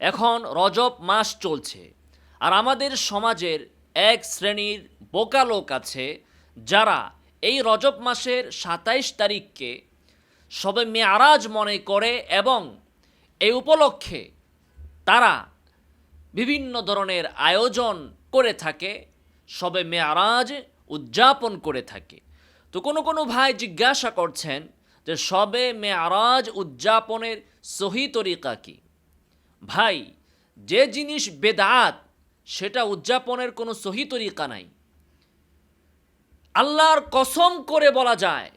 এখন রজব মাস চলছে আর আমাদের সমাজের এক শ্রেণির বোকা লোক আছে যারা এই রজব মাসের সাতাইশ তারিখকে সবে মেয়ারাজ মনে করে এবং এই উপলক্ষে তারা বিভিন্ন ধরনের আয়োজন করে থাকে, সবে মেয়ারাজ উদযাপন করে থাকে। তো কোনো কোনো ভাই জিজ্ঞাসা করছেন যে সবে মেয়ারাজ উদযাপনের সহি তরিকা কি? ভাই, যে জিনিস বেদাত, সেটা উদযাপনের কোনো সহি তরিকা নাই। আল্লাহর কসম করে বলা যায়,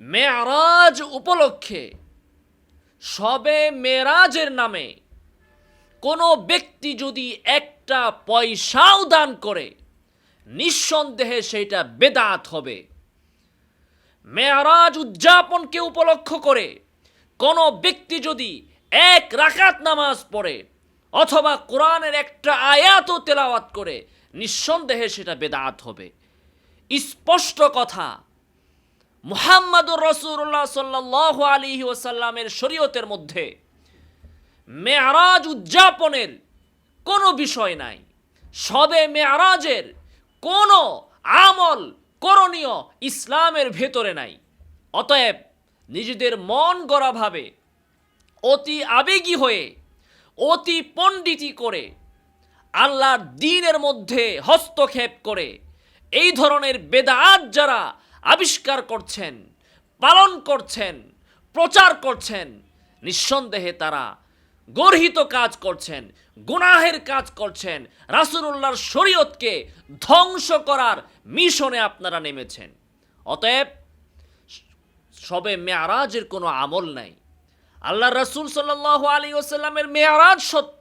মেয়ারাজ উপলক্ষে সবে মেরাজের নামে কোনো ব্যক্তি যদি একটা পয়সাও দান করে, নিঃসন্দেহে সেইটা বেদাত হবে। মেয়ারাজ উদযাপনকে উপলক্ষ করে কোনো ব্যক্তি যদি এক রাকাত নামাজ পড়ে অথবা কোরআনের একটা আয়াতও তেলাওয়াত করে, নিঃসন্দেহে সেটা বেদাত হবে। স্পষ্ট কথা, মুহাম্মাদুর রসুল্লাহ সাল্লাহ আলী ওসাল্লামের শরীয়তের মধ্যে মেয়ারাজ উদযাপনের কোনো বিষয় নাই। সবে মেয়ারাজের কোনো আমল করণীয় ইসলামের ভেতরে নাই। অতএব নিজেদের মন গড়াভাবে অতি আবেগী হয়ে, অতি পণ্ডিতি করে, আল্লাহর দিনের মধ্যে হস্তক্ষেপ করে, এই ধরনের বেদাত যারা আবিষ্কার করছেন, পালন করছেন, প্রচার করছেন, নিঃসন্দেহে তারা গর্হিত কাজ করছেন, গুনাহের কাজ করছেন, রাসুলুল্লাহর শরীয়তকে ধ্বংস করার মিশনে আপনারা নেমেছেন। অতএব সবে মেয়ারাজের কোনো আমল নাই। আল্লাহ রসুল সাল্লাহ আলী ওসাল্লামের মেয়ারাজ সত্য,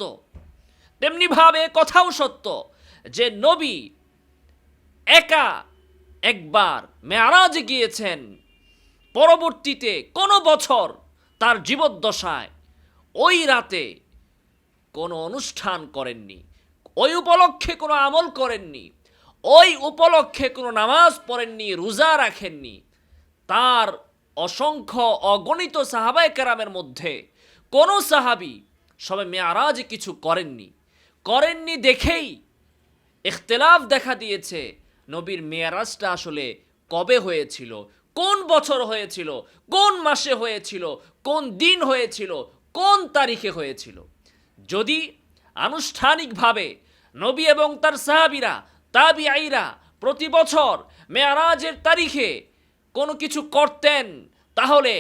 তেমনিভাবে কথাও সত্য যে নবী একা একবার মেয়ারাজ গিয়েছেন, পরবর্তীতে কোনো বছর তার জীবদ্দশায় ওই রাতে কোনো অনুষ্ঠান করেননি, ওই উপলক্ষে কোনো আমল করেননি, ওই উপলক্ষে কোনো নামাজ পড়েননি, রোজা রাখেননি, তার অসংখ্য অগণিত সাহাবায় কেরামের মধ্যে কোনো সাহাবি সবে মেয়ারাজ কিছু করেননি। করেননি দেখেই ইখতলাফ দেখা দিয়েছে নবীর মেয়ারাজটা আসলে কবে হয়েছিল, কোন বছর হয়েছিল, কোন মাসে হয়েছিল, কোন দিন হয়েছিল কোন তারিখে হয়েছিল? যদি আনুষ্ঠানিকভাবে নবী এবং তার সাহাবিরা তাবি আইরা প্রতি বছর মেয়ারাজের তারিখে কোনো কিছু করতেন, তাহলে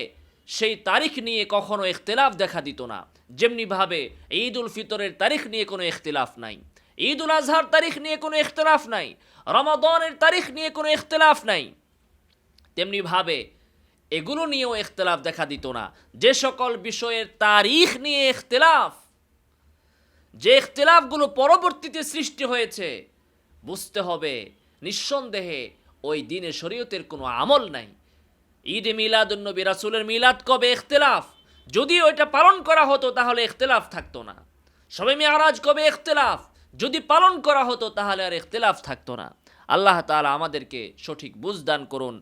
সেই তারিখ নিয়ে কখনো ইখতলাফ দেখা দিত না। যেমনিভাবে ঈদ উল ফিতরের তারিখ নিয়ে কোনো ইখতলাফ নাই ঈদ উল আজহার তারিখ নিয়ে কোনো ইখতলাফ নাই, রমাদনের তারিখ নিয়ে কোনো ইখতলাফ নাই। তেমনিভাবে এগুলো নিয়েও ইখতলাফ দেখা দিত না। যে সকল বিষয়ের তারিখ নিয়ে ইখতলাফ, যে ইখতলাফগুলো পরবর্তীতে সৃষ্টি হয়েছে, বুঝতে হবে নিঃসন্দেহে ওই দিনে শরীয়তের কোনো আমল নাই। ঈদে মিলাদুন্নবী রাসুলের মিলাদ কবে ইখতলাফ? যদি ওইটা পালন করা হতো তাহলে ইখতলাফ থাকতো না। সবে মেয়ারাজ কবে ইখতলাফ? যদি পালন করা হতো তাহলে আর ইখতলাফ থাকতো না। আল্লাহ তাআলা আমাদেরকে সঠিক বুঝদান করুন।